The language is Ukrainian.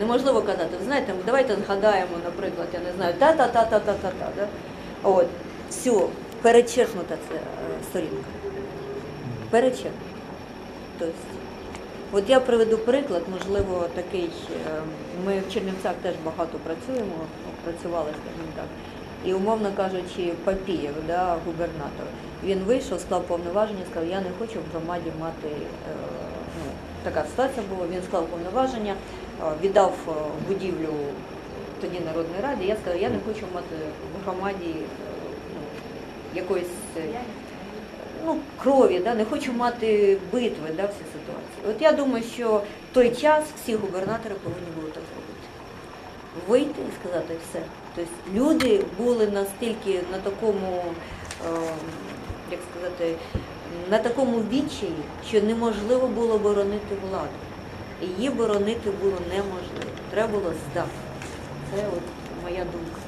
Неможливо казати, знаєте, давайте згадаємо, наприклад, я не знаю, та-та-та-та-та-та-та. Да? От, все, перечеркнута ця е, сторінка. Перечеркнута. Тобто, от я приведу приклад, можливо, такий. е, Ми в Чернівцях теж багато працюємо, працювали, скажімо так. І, умовно кажучи, Папієв, да, губернатор, він вийшов, склав повноваження, сказав, я не хочу в громаді мати, е, ну, така ситуація була, він склав повноваження, віддав е, будівлю тоді Народної Ради, я сказав, я не хочу мати в громаді е, ну, якоїсь е, ну, крові, да, не хочу мати битви да, всі ситуації. От я думаю, що в той час всі губернатори повинні були так зробити. Вийти і сказати все. Тобто люди були настільки на такому, е, як сказати, на такому відчаї, що неможливо було боронити владу. Її боронити було неможливо. Треба було здати. Це от моя думка.